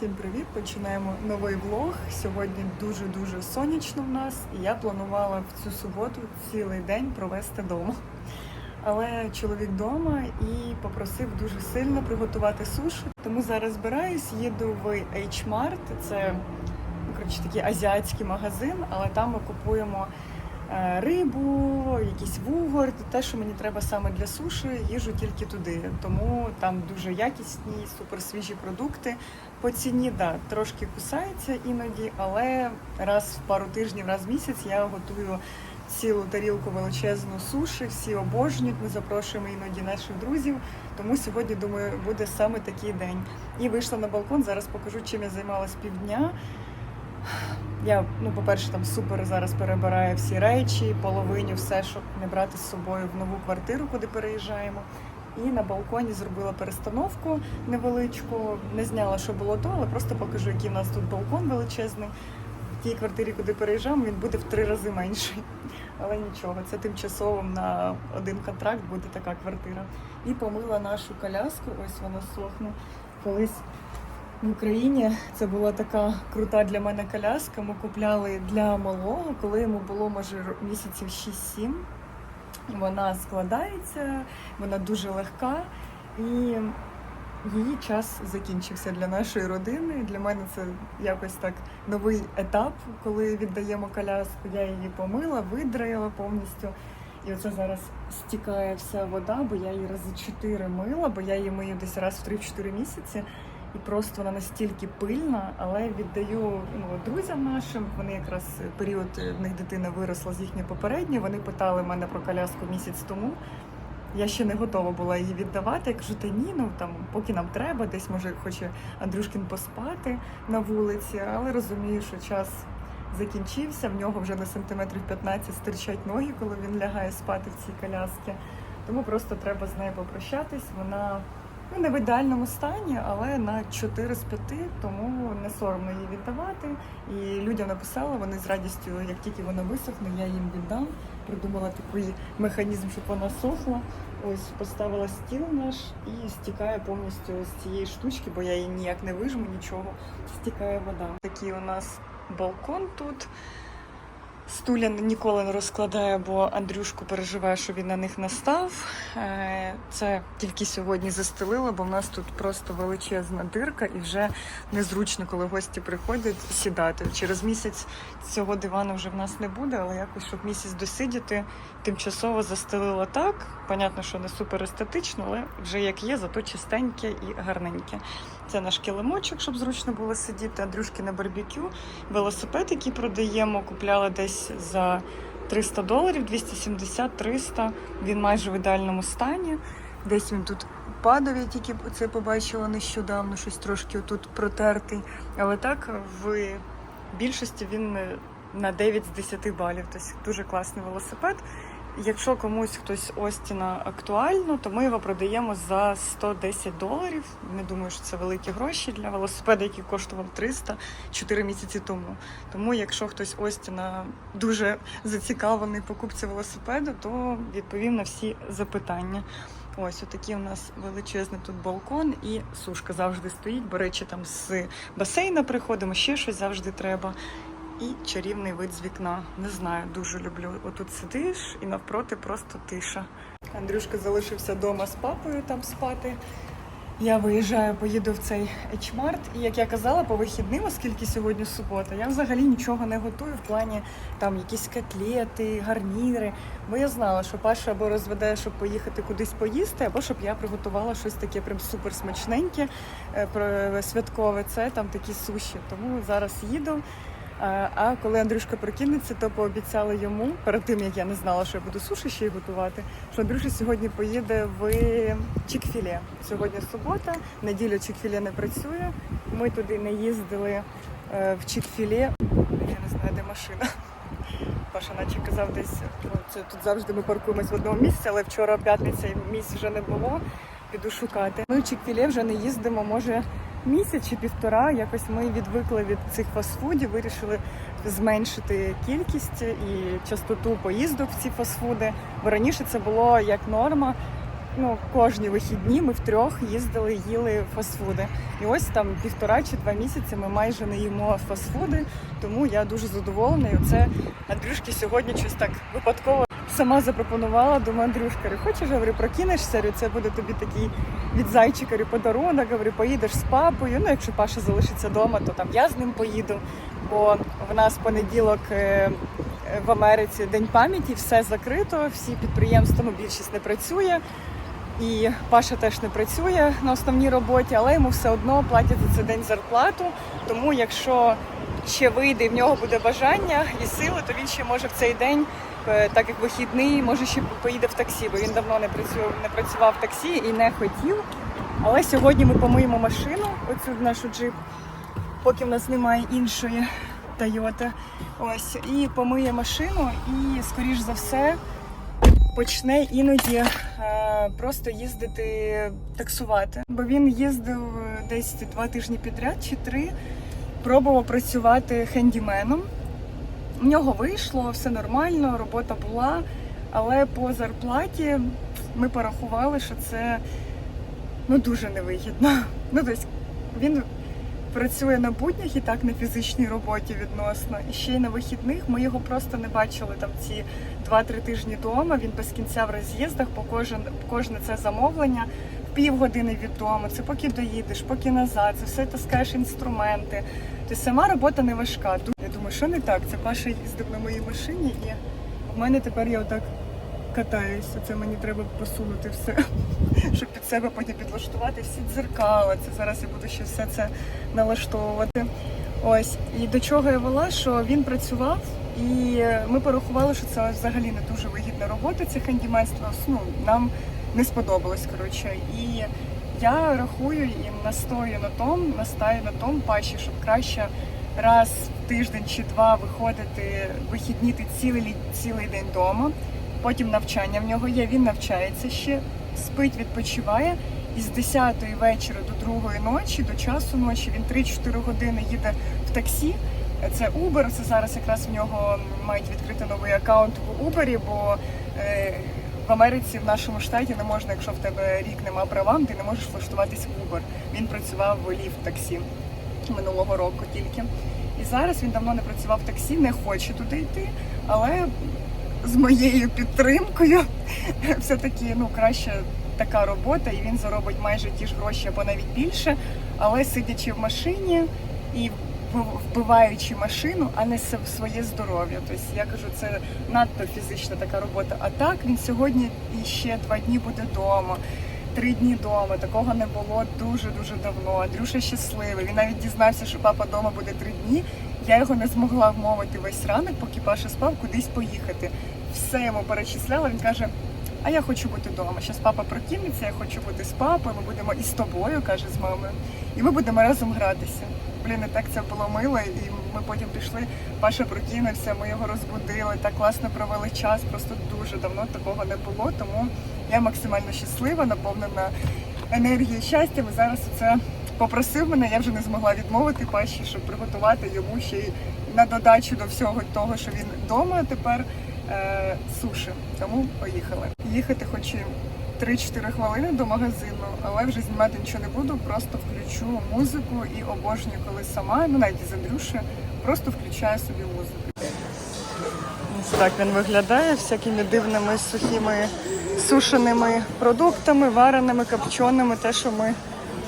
Всім привіт! Починаємо новий влог. Сьогодні дуже дуже сонячно в нас, і я планувала в цю суботу цілий день провести вдома. Але чоловік вдома і попросив дуже сильно приготувати суші. Тому зараз збираюсь, їду в H-Mart. Це ну, коротше, такий азіатський магазин, але там ми купуємо е, рибу, якийсь вугор, те, що мені треба саме для суші, їжу тільки туди. Тому там дуже якісні, суперсвіжі продукти. По ціні, да, трошки кусається іноді, але раз в пару тижнів, раз в місяць я готую цілу тарілку величезну суші, всі обожнюють. Ми запрошуємо іноді наших друзів. Тому сьогодні, думаю, буде саме такий день. І вийшла на балкон. Зараз покажу, чим я займалась півдня. Я, ну, по-перше, там супер зараз перебираю всі речі, половиню, все, щоб не брати з собою в нову квартиру, куди переїжджаємо. І на балконі зробила перестановку невеличку. Не зняла, що було то, але просто покажу, який у нас тут балкон величезний. В тій квартирі, куди переїжджаємо, він буде в три рази менший. Але нічого, це тимчасово на один контракт буде така квартира. І помила нашу коляску, ось вона сохне. Колись в Україні це була така крута для мене коляска. Ми купляли для малого, коли йому було може місяців 6-7. Вона складається, вона дуже легка і її час закінчився для нашої родини. Для мене це якось так новий етап, коли віддаємо коляску. Я її помила, видраїла повністю. І оце зараз стікає вся вода, бо я її рази чотири мила, бо я її мию десь раз в 3-4 місяці. І просто вона настільки пильна, але віддаю ну, друзям нашим. Вони якраз період е, в них дитина виросла з їхньої попередньої. Вони питали мене про коляску місяць тому. Я ще не готова була її віддавати. Я кажу, та ні, ну там поки нам треба, десь може хоче Андрюшкін поспати на вулиці, але розумію, що час закінчився. В нього вже на сантиметрів 15 стирчать ноги, коли він лягає спати в цій коляскі. Тому просто треба з нею попрощатись. Вона ну, не в ідеальному стані, але на 4 з 5, тому не соромно її віддавати. І людям написала, вони з радістю, як тільки вона висохне, я їм віддам. Придумала такий механізм, щоб вона сохла. Ось поставила стіл наш і стікає повністю з цієї штучки, бо я її ніяк не вижму, нічого. Стікає вода. Такий у нас балкон тут. Стуля ніколи не розкладає, бо Андрюшку переживає, що він на них настав. Е, Це тільки сьогодні застелила, бо в нас тут просто величезна дирка і вже незручно, коли гості приходять сідати. Через місяць цього дивану вже в нас не буде, але якось, щоб місяць досидіти, тимчасово застелила так. Понятно, що не супер естетично, але вже як є, зато чистеньке і гарненьке. Це наш килимочок, щоб зручно було сидіти. Андрюшки на барбекю. Велосипед, який продаємо, купляли десь за 300 доларів, 270-300. Він майже в ідеальному стані. Десь він тут падав, я тільки це побачила нещодавно, щось трошки отут протертий. Але так в більшості він на 9 з 10 балів. Тобто дуже класний велосипед. Якщо комусь хтось Остіна актуально, то ми його продаємо за 110 доларів. Не думаю, що це великі гроші для велосипеда, який коштував 300 4 місяці тому. Тому, якщо хтось Остіна дуже зацікавлений покупці велосипеду, то відповім на всі запитання. Ось отакий у нас величезний тут балкон і сушка завжди стоїть, бо речі там з басейна приходимо, ще щось завжди треба. І чарівний вид з вікна. Не знаю, дуже люблю. Отут сидиш і навпроти просто тиша. Андрюшка залишився вдома з папою там спати. Я виїжджаю, поїду в цей H-Mart. І як я казала, по вихідним, оскільки сьогодні субота, я взагалі нічого не готую в плані там якісь котлети, гарніри. Бо я знала, що Паша або розведе, щоб поїхати кудись поїсти, або щоб я приготувала щось таке прям супер смачненьке, е, про- святкове. Це там такі суші. Тому зараз їду. А коли Андрюшка прокинеться, то пообіцяли йому перед тим, як я не знала, що я буду суші ще й готувати, що Андрюша сьогодні поїде в Чік-Філе. Сьогодні субота, неділю Чік-Філе не працює. Ми туди не їздили е, в Чік-Філе. Я не знаю, де машина. Паша наче казав десь, ну, це тут завжди ми паркуємось в одному місці, але вчора п'ятниця місць вже не було. Піду шукати. Ми в Чік-Філе вже не їздимо, може місяць чи півтора. Якось ми відвикли від цих фастфудів, вирішили зменшити кількість і частоту поїздок в ці фастфуди. Бо раніше це було як норма. ну, кожні вихідні ми втрьох їздили, їли фастфуди. І ось там півтора чи два місяці ми майже не їмо фастфуди, тому я дуже задоволена. І оце Андрюшки сьогодні щось так випадково сама запропонувала. Андрюшка, говорю, хочеш, говорю, прокинешся, це буде тобі такий від зайчика подарунок, говорю, поїдеш з папою. Ну, якщо Паша залишиться вдома, то там я з ним поїду. Бо в нас понеділок е, в Америці день пам'яті, все закрито, всі підприємства, ну більшість не працює. І Паша теж не працює на основній роботі, але йому все одно платять за цей день зарплату. Тому якщо ще вийде і в нього буде бажання і сили, то він ще може в цей день, так як вихідний, може ще поїде в таксі, бо він давно не працював, не працював в таксі і не хотів. Але сьогодні ми помиємо машину, оцю нашу джип, поки в нас немає іншої Тойоти. Ось і помиє машину, і скоріш за все почне іноді е, просто їздити таксувати. Бо він їздив е, десь два тижні підряд чи три, пробував працювати хендіменом. В нього вийшло, все нормально, робота була, але по зарплаті ми порахували, що це ну, дуже невигідно. Ну, тобто він працює на буднях і так на фізичній роботі відносно. І ще й на вихідних ми його просто не бачили там ці 2-3 тижні вдома. Він без кінця в роз'їздах, по кожен кожне це замовлення. Півгодини від дому, це поки доїдеш, поки назад, це все таскаєш інструменти. Тобто сама робота не важка. Що не так? Це Паша їздив на моїй машині, і в мене тепер я отак катаюся. Це мені треба посунути все, щоб під себе потім підлаштувати всі дзеркала. Це зараз я буду ще все це налаштовувати. Ось і до чого я вела, що він працював, і ми порахували, що це взагалі не дуже вигідна робота. Це хендіменство. Ну нам не сподобалось. Коротше, і я рахую і настою на тому, настаю на тому паші, щоб краще раз тиждень чи два виходити вихідні ти цілий цілий день вдома. Потім навчання в нього є. Він навчається ще, спить, відпочиває. І з 10-ї вечора до 2 ночі, до часу ночі, він 3-4 години їде в таксі. Це Uber, це зараз якраз в нього мають відкрити новий аккаунт в Uber, бо е, в Америці, в нашому штаті, не можна, якщо в тебе рік нема права, ти не можеш влаштуватись в Uber. Він працював в ліфт таксі минулого року тільки. І зараз він давно не працював в таксі, не хоче туди йти, але з моєю підтримкою все-таки ну, краще така робота, і він заробить майже ті ж гроші або навіть більше, але сидячи в машині і вбиваючи машину, а не своє здоров'я. Тобто я кажу, це надто фізична така робота. А так він сьогодні і ще два дні буде вдома. Три дні вдома, такого не було дуже-дуже давно. Андрюша щасливий. Він навіть дізнався, що папа вдома буде три дні. Я його не змогла вмовити весь ранок, поки Паша спав, кудись поїхати. Все йому перечисляла. Він каже: А я хочу бути вдома. Зараз папа прокинеться, я хочу бути з папою. Ми будемо і з тобою, каже з мамою, і ми будемо разом гратися. Блін, і так це було мило, і ми потім пішли. Паша прокинувся, ми його розбудили. Так класно провели час. Просто дуже давно такого не було. Тому я максимально щаслива, наповнена енергією щастя. І зараз це попросив мене, я вже не змогла відмовити Паші, щоб приготувати йому ще й на додачу до всього того, що він вдома тепер е, суші. Тому поїхали. Їхати хоч і 3-4 хвилини до магазину, але вже знімати нічого не буду, просто включу музику і обожнюю, коли сама, ну навіть з Андрюші, просто включаю собі музику. Так він виглядає всякими дивними сухими сушеними продуктами, вареними, копченими, те, що ми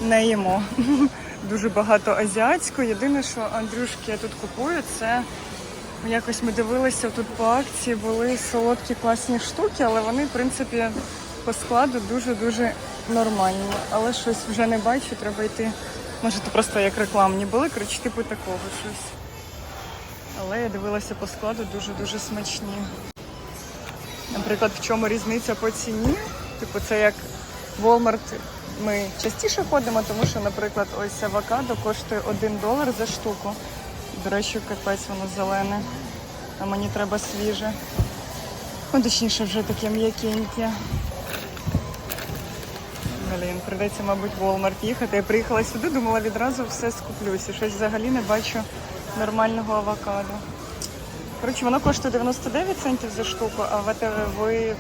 не їмо. Дуже багато азіатського. Єдине, що Андрюшки я тут купую, це якось ми дивилися тут по акції, були солодкі класні штуки, але вони, в принципі, по складу дуже-дуже нормальні. Але щось вже не бачу, треба йти. Може, це просто як рекламні були, коротше, типу такого щось. Але я дивилася по складу дуже-дуже смачні. Наприклад, в чому різниця по ціні? Типу, це як Walmart ми частіше ходимо, тому що, наприклад, ось авокадо коштує 1 долар за штуку. До речі, капець воно зелене, а мені треба свіже. Ну, точніше, вже таке м'якеньке. Блін, прийдеться, мабуть, в Walmart їхати. Я приїхала сюди, думала відразу все скуплюся. Щось взагалі не бачу нормального авокадо. Коротше, воно коштує 99 центів за штуку, а в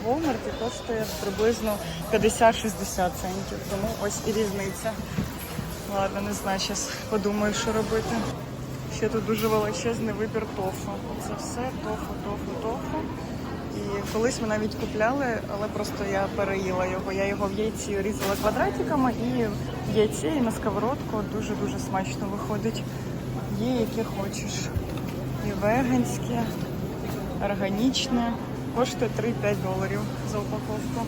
Walmart коштує приблизно 50-60 центів. Тому ось і різниця. Ладно, не знаю, зараз подумаю, що робити. Ще тут дуже величезний вибір тофу. Це все тофу, тофу, тофу. І колись ми навіть купляли, але просто я переїла його. Я його в яйці різала квадратиками і в яйці і на сковородку дуже-дуже смачно виходить. Є яке хочеш. І веганське, органічне. Коштує 3-5 доларів за упаковку.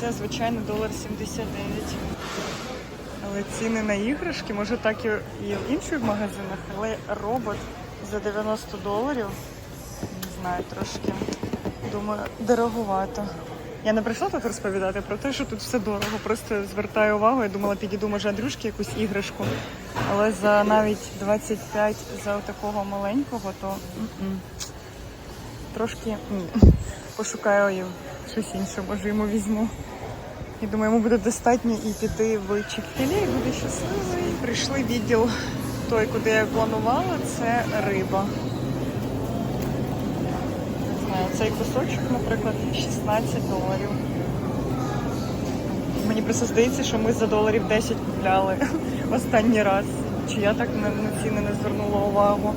Це, звичайно, долар 79. Але ціни на іграшки, може так і в інших магазинах, але робот за 90 доларів, не знаю, трошки, думаю, дороговато. Я не прийшла тут розповідати про те, що тут все дорого. Просто звертаю увагу. Я думала, підійду, може, Андрюшки якусь іграшку. Але за навіть 25 за такого маленького, то трошки. Пошукаю їм щось інше, може йому візьму. Я думаю, йому буде достатньо і піти в Чікфілі, і буде щасливий. Прийшли відділ той, куди я планувала, це риба. Знаю, цей кусочок, наприклад, 16 доларів. Мені просто здається, що ми за доларів 10 купляли останній раз. Чи я так на, ціни не звернула увагу.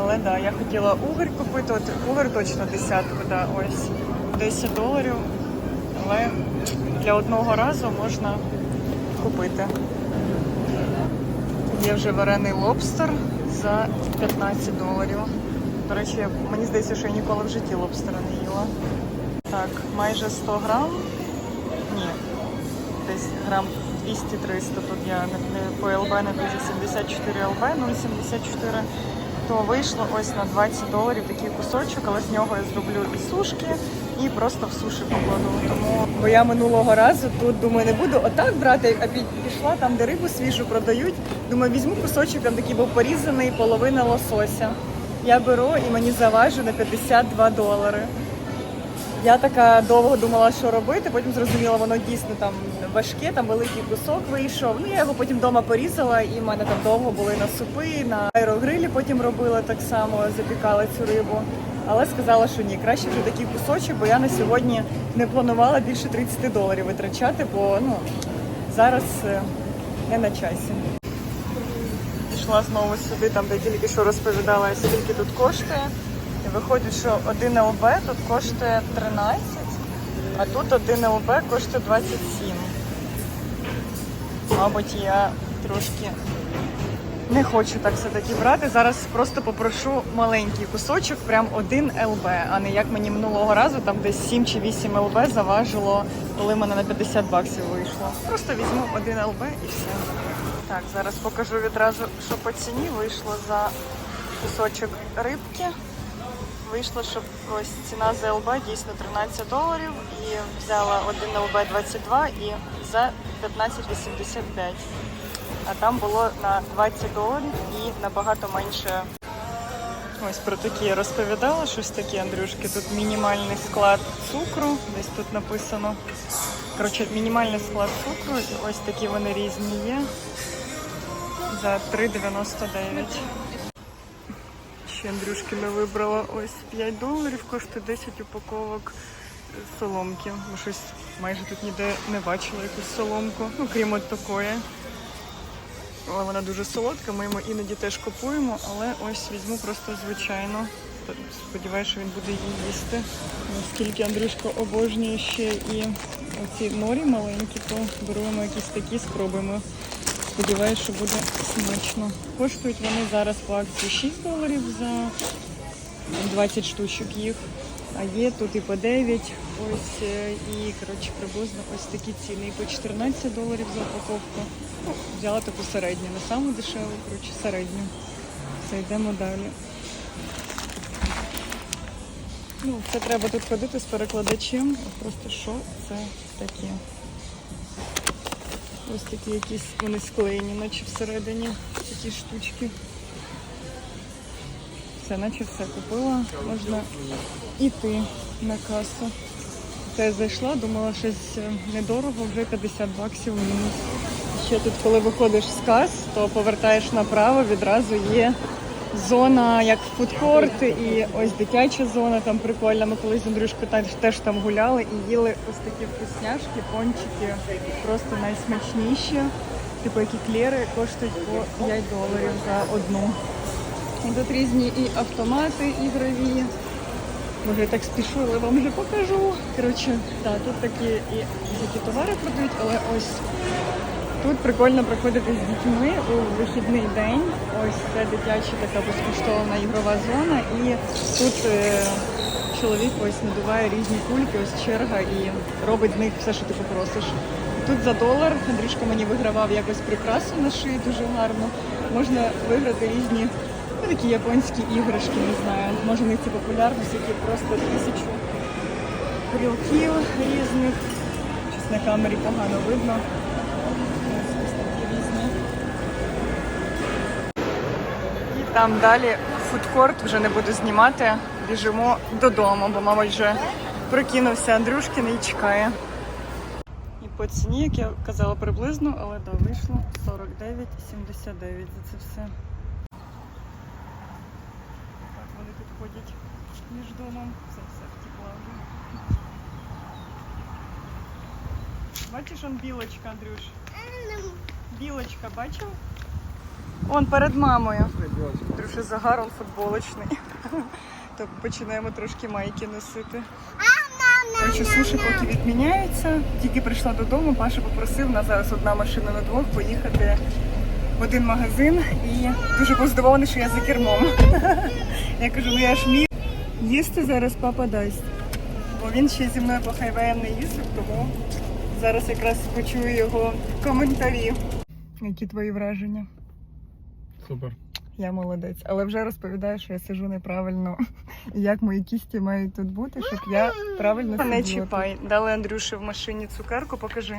Але да, я хотіла угорь купити, от угорь точно десятку, да, ось 10 доларів. Але для одного разу можна купити. Є вже варений лобстер за 15 доларів. До речі, мені здається, що я ніколи в житті лобстера не їла. Так, майже 100 грам. Десь грам 200-300. Тут я не, по ЛБ не дуже 74 ЛБ, 0,74. То вийшло ось на 20 доларів такий кусочок, але з нього я зроблю і сушки, і просто в суші покладу. Тому бо я минулого разу тут думаю, не буду отак брати, а пі- пішла там, де рибу свіжу продають. Думаю, візьму кусочок, там такий був порізаний, половина лосося. Я беру і мені заважу на 52 долари. Я така довго думала, що робити. Потім зрозуміла, воно дійсно там важке, там великий кусок вийшов. Ну я його потім вдома порізала, і в мене там довго були на супи, на аерогрилі потім робила так само, запікала цю рибу. Але сказала, що ні, краще вже такий кусочок, бо я на сьогодні не планувала більше 30 доларів витрачати, бо ну зараз е, не на часі. Пішла знову сюди, там де тільки що розповідала, скільки тут коштує. Виходить, що один ЛБ тут коштує 13, а тут один ЛБ коштує 27. Мабуть, я трошки не хочу так все-таки брати. Зараз просто попрошу маленький кусочок, прям один ЛБ, а не як мені минулого разу, там десь 7 чи 8 ЛБ заважило, коли мене на 50 баксів вийшло. Просто візьму один ЛБ і все. Так, зараз покажу відразу, що по ціні вийшло за кусочок рибки. Вийшло, що ось ціна за ЛБ дійсно 13 доларів і взяла один ЛБ 22 і за 15,85. А там було на 20 доларів і набагато менше. Ось про такі я розповідала, щось таке, Андрюшки. Тут мінімальний склад цукру, десь тут написано. Коротше, мінімальний склад цукру, ось такі вони різні є. За 3,99. Андрюшки не вибрала ось 5 доларів, коштує 10 упаковок соломки. Бо щось майже тут ніде не бачила якусь соломку. Ну, крім от такої. Але вона дуже солодка, ми йому іноді теж купуємо, але ось візьму просто звичайно. Сподіваюся, що він буде її їсти. Оскільки Андрюшка обожнює ще і оці норі маленькі, то беремо якісь такі, спробуємо. Сподіваюсь, що буде смачно. Коштують вони зараз по акції 6 доларів за 20 штучок їх. А є тут і по 9, ось е, і коротше приблизно ось такі ціни. І по 14 доларів за упаковку. Ну, взяла таку середню, не саму дешеву, коротше, середню. Все, йдемо далі. Ну, це треба тут ходити з перекладачем. Просто що це таке? Ось такі якісь вони склеєні, наче всередині такі штучки. Все, наче все купила. Можна йти на касу. Та я зайшла, думала, щось е, недорого, вже 50 баксів мінус. Ще тут, коли виходиш з кас, то повертаєш направо, відразу є зона як фудкорт і ось дитяча зона, там прикольна. Ми колись з Андрюшкою теж, там гуляли і їли ось такі вкусняшки, пончики, просто найсмачніші. Типу які клєри коштують по 5 доларів за одну. І тут різні і автомати ігрові. Може, я так спішу, але вам вже покажу. Коротше, так, тут такі і такі товари продають, але ось тут прикольно приходити з дітьми у вихідний день. Ось це дитяча така безкоштовна ігрова зона. І тут е, чоловік ось надуває різні кульки, ось черга і робить з них все, що ти попросиш. Тут за долар Андрішка мені вигравав якось прикрасу на шиї дуже гарно. Можна виграти різні ну, такі японські іграшки, не знаю. Може в них це популярність, які просто тисячу брілків різних. Щось на камері погано видно. Ось ось такі різні. І там далі фудкорт вже не буду знімати. Біжимо додому, бо мабуть вже прокинувся Андрюшкин і чекає. І по ціні, як я казала приблизно, але да, вийшло 49,79 за це все. Так, вони тут ходять між домом. Все, все втекла вже. Бачиш, он білочка, Андрюш? Білочка, бачив? Он перед мамою. Андрюша загар, он футболочний. То починаємо трошки майки носити. Коротше, суші поки відміняються. Тільки прийшла додому, Паша попросив нас зараз одна машина на двох поїхати в один магазин і дуже був здивований, що я за кермом. Я кажу, ну я ж міг їсти зараз папа дасть. Бо він ще зі мною по хайвеям не їздив, тому зараз якраз почую його коментарі. Які твої враження? Супер. Я молодець, але вже розповідаю, що я сижу неправильно. Як мої кісті мають тут бути, щоб я правильно сиділа. Не чіпай. Дали Андрюші в машині цукерку, покажи.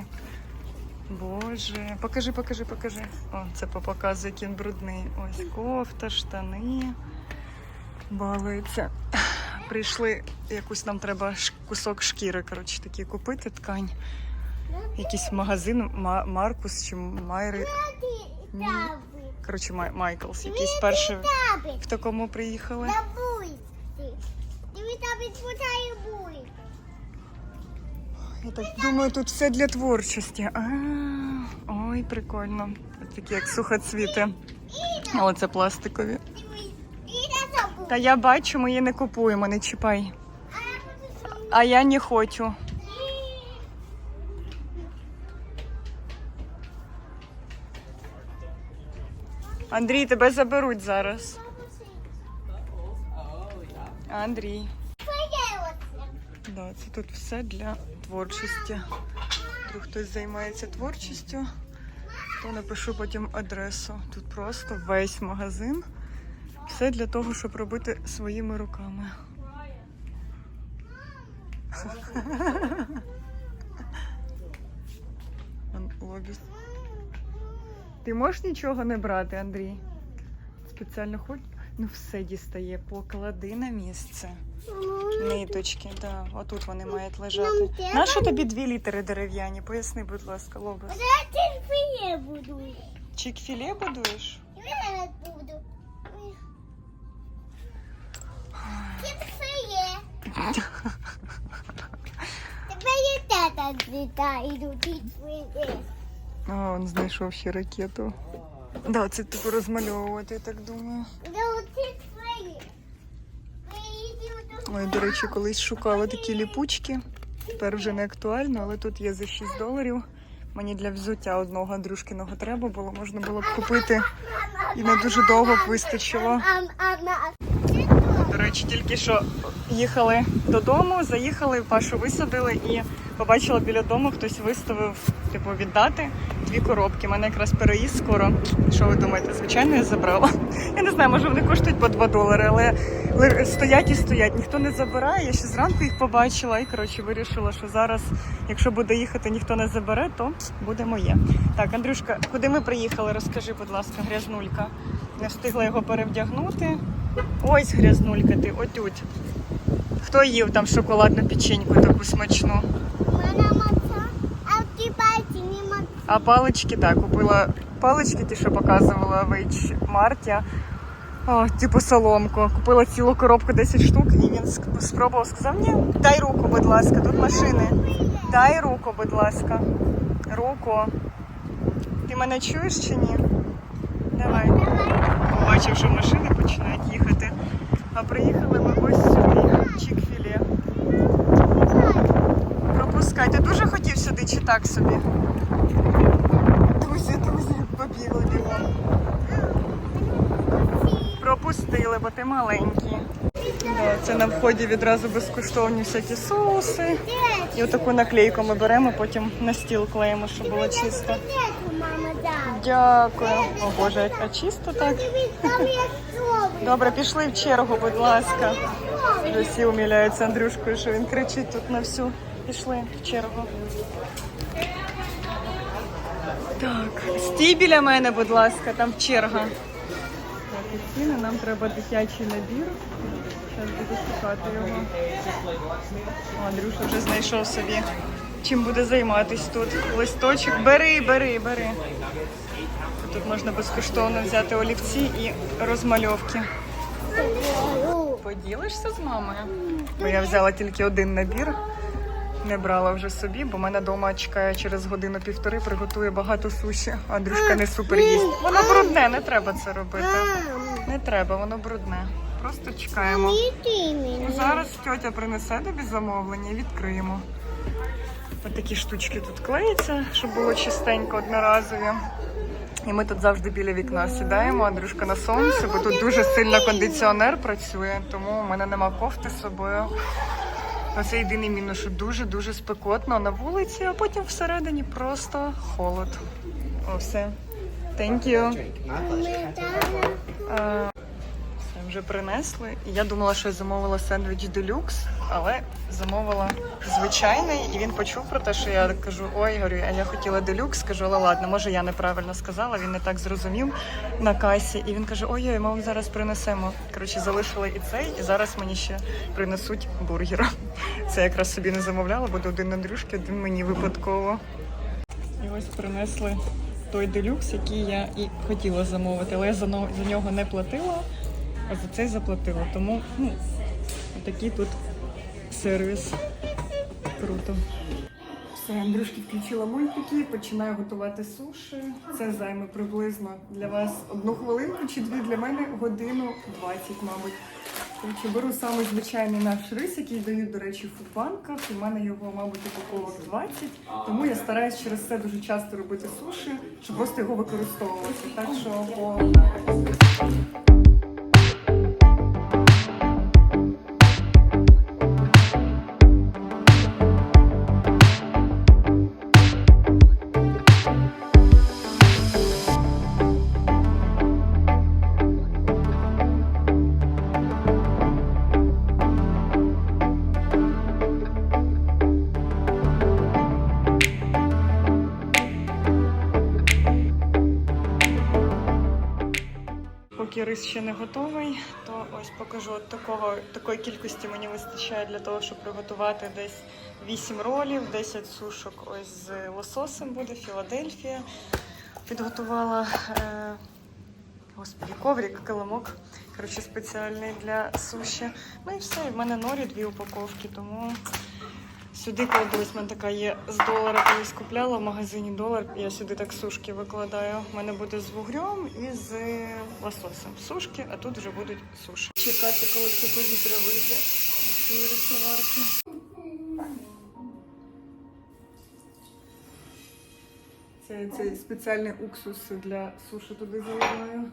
Боже, покажи, покажи, покажи. О, це показує, який він брудний. Ось кофта, штани. Балується. Прийшли, якусь нам треба кусок шкіри, коротше, такі купити ткань. Якийсь магазин, Ма- Маркус чи Майри. Ні. Коротше, Май- Майклс. Якийсь перший в такому приїхали. Я так думаю, тут все для творчості. А, ой, прикольно. Такі як сухоцвіти. Але це пластикові. Та я бачу, ми її не купуємо, не чіпай. А я не хочу. Андрій, тебе заберуть зараз. Андрій. Да, це тут все для творчості. Вдруг хтось займається творчістю, то напишу потім адресу. Тут просто весь магазин. Все для того, щоб робити своїми руками. Лобіс. Ти можеш нічого не брати, Андрій? Спеціально хоч. Ну все дістає, поклади на місце. Ниточки, да. Отут вони мають лежати. Нащо тобі дві літери дерев'яні? Поясни, будь ласка, Лобос. Я буду. Чік-філе будуєш? Я буду. Кіпсує. Тебе є тата йдуть твоє. А, він знайшов ще ракету. Да, це типу розмальовувати, я так думаю. Ой, до речі, колись шукала такі ліпучки. Тепер вже не актуально, але тут є за 6 доларів. Мені для взуття одного Андрюшкиного треба було, можна було б купити. І не дуже довго б вистачило. До речі, тільки що їхали додому, заїхали, Пашу висадили і побачила біля дому, хтось виставив, типу, віддати дві коробки. У мене якраз переїзд скоро. Що ви думаєте? Звичайно, я забрала. Я не знаю, може вони коштують по 2 долари, але стоять і стоять. Ніхто не забирає. Я ще зранку їх побачила і коротше вирішила, що зараз, якщо буде їхати, ніхто не забере, то буде моє. Так, Андрюшка, куди ми приїхали? Розкажи, будь ласка, грязнулька. Не встигла його перевдягнути. Ось грязнулька ти, отють. Хто їв там шоколадну печеньку таку смачну? А ти палички, так, купила палички, ті, що показувала в H Марті. О, типу соломку. Купила цілу коробку 10 штук, і він спробував, сказав, ні, дай руку, будь ласка, тут машини. Дай руку, будь ласка. Руку. Ти мене чуєш чи ні? Давай. Побачив, що машини починають їхати. А приїхали ми ось сюди, Чік-філе. Пропускай. Ти дуже хотів сюди чи так собі? Друзі, друзі, побігли бігом. Пропустили, бо ти маленький. Да, це на вході відразу безкоштовні всякі соуси. І отаку наклейку ми беремо, потім на стіл клеїмо, щоб було чисто. Дякую. О Боже, а чисто так. Добре, пішли в чергу, будь ласка. Вже всі умиляються Андрюшкою, що він кричить тут на всю. Пішли в чергу. Так, стій біля мене, будь ласка, там черга. Так, і ціни, нам треба дитячий набір. Зараз буду шукати його. О, Андрюша вже знайшов собі. Чим буде займатись тут? Листочок. Бери, бери, бери. Тут можна безкоштовно взяти олівці і розмальовки. Поділишся з мамою? Бо я взяла тільки один набір. Не брала вже собі, бо мене вдома чекає через годину-півтори, приготує багато суші. Андрюшка не супер їсть. Воно брудне, не треба це робити. Не треба, воно брудне. Просто чекаємо. Зараз тьотя принесе тобі замовлення і відкриємо. Ось такі штучки тут клеїться, щоб було чистенько одноразові. І ми тут завжди біля вікна сідаємо, Андрюшка на сонці, бо тут дуже сильно кондиціонер працює, тому в мене нема кофти з собою. Це єдиний мінус, що дуже-дуже спекотно на вулиці, а потім всередині просто холод. О, все. Thank you. Вже принесли. Я думала, що я замовила сендвіч делюкс, але замовила звичайний, і він почув про те, що я кажу: ой, говорю, а я хотіла делюкс. Кажу, але ладно, може я неправильно сказала, він не так зрозумів на касі. І він каже: Ой, ми вам зараз принесемо. Коротше, залишили і цей, і зараз мені ще принесуть бургер. Це якраз собі не замовляла, буде один Андрюшки, один мені випадково. І ось принесли той делюкс, який я і хотіла замовити, але я за нього не платила, а за цей заплатила. Тому ну, такий тут сервіс. Круто. Все, Андрюшки включила мультики, починаю готувати суші. Це займе приблизно для вас одну хвилинку чи дві для мене годину 20, мабуть. Коротше, беру саме звичайний наш рис, який дають, до речі, в фудбанках. У мене його, мабуть, упаковок 20. Тому я стараюсь через це дуже часто робити суші, щоб просто його використовувати. Так що по рис ще не готовий, то ось покажу от такого такої кількості мені вистачає для того, щоб приготувати десь 8 ролів, 10 сушок ось з лососем буде, Філадельфія. Підготувала е, господі, коврик, килимок, коротше, спеціальний для суші. Ну і все, в мене норі дві упаковки, тому сюди кладу, мене така є з долара, колись купляла в магазині долар. Я сюди так сушки викладаю. У мене буде з вугрем і з лососем. Сушки, а тут вже будуть суші. Чекати, коли це повітря вийде з цієї рисоварки. Це цей спеціальний уксус для суші туди заливаю.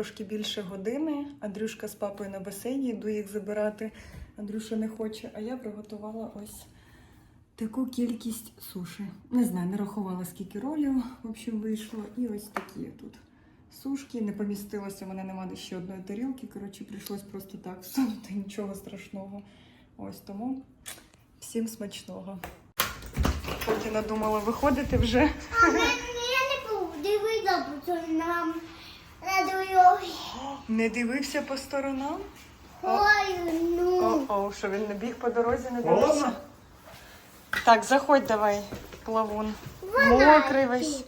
Трошки більше години. Андрюшка з папою на басейні, йду їх забирати. Андрюша не хоче, а я приготувала ось таку кількість суші. Не знаю, не рахувала скільки ролів, в общем, вийшло. І ось такі тут сушки. Не помістилося, в мене немає ще одної тарілки. Коротше, прийшлось просто так всунути, нічого страшного. Ось тому всім смачного. Поки надумала виходити вже. А я не буду бо нам на дорозі. Не дивився по сторонам. Ой, ну. О, що він не біг по дорозі, не дивився. Так, заходь давай, плавун. Мокрий весь.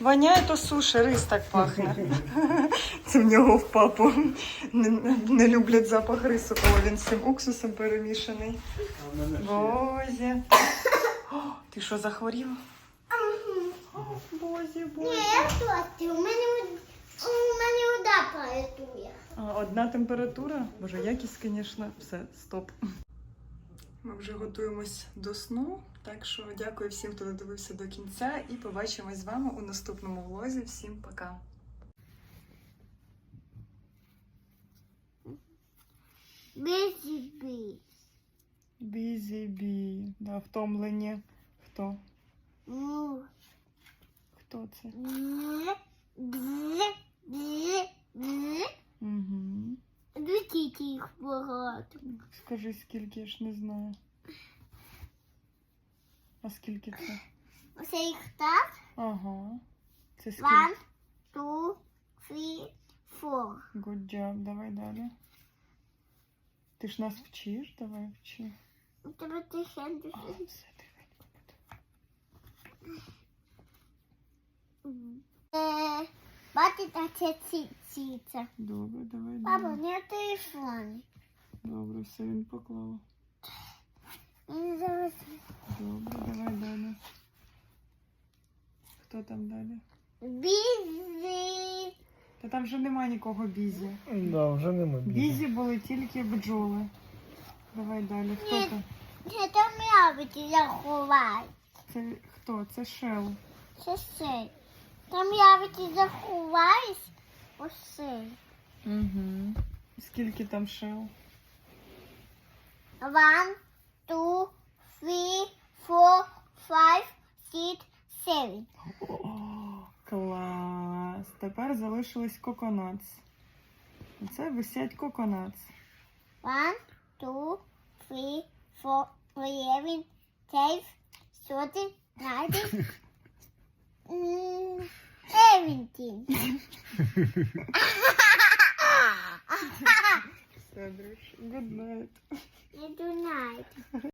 Воняє то суші, рис так пахне. Це в нього в папу. Не, не люблять запах рису, коли він з цим уксусом перемішаний. Бозі. О, ти що, захворів? Бозі, Ні, бозі. я платю. У мене, у мене вода порятує. А, Одна температура. Боже, якість, звісно, все, стоп. Ми вже готуємось до сну. Так що дякую всім, хто додивився до кінця, і побачимось з вами у наступному влозі. Всім пока! Бізі-бі. Бізі бі. Да, втомлені. Хто? Ну. Хто це? Угу. Летіть їх багато. Скажи, скільки я ж не знаю. А скільки це? Оце їх так. Ага. Це скільки? One, two, three, four. Good job. Давай далі. Ти ж нас вчиш? Давай вчи. У тебе тихенько. Все, тихенько Бачите, це ціця. Добре, давай Папа, далі. не телефон. Добре, все він поклав. Він зараз Добре, давай далі. Хто там далі? бізі. Та там вже немає нікого бізі. Да, вже нема Бізі були тільки бджоли. Давай далі. Хто Ні. там? Це там ябиці заховай. Це хто? Це Шел. Це все. Там ябиці заховаєш. Оце. Угу. Скільки там Шел? One, two, three, four, five, six, seven. О, клас! Тепер залишились коконац. Оце висять коконац. One, two, three, four, eleven, twelve, thirteen, nineteen, Seventeen. Good night. Good night.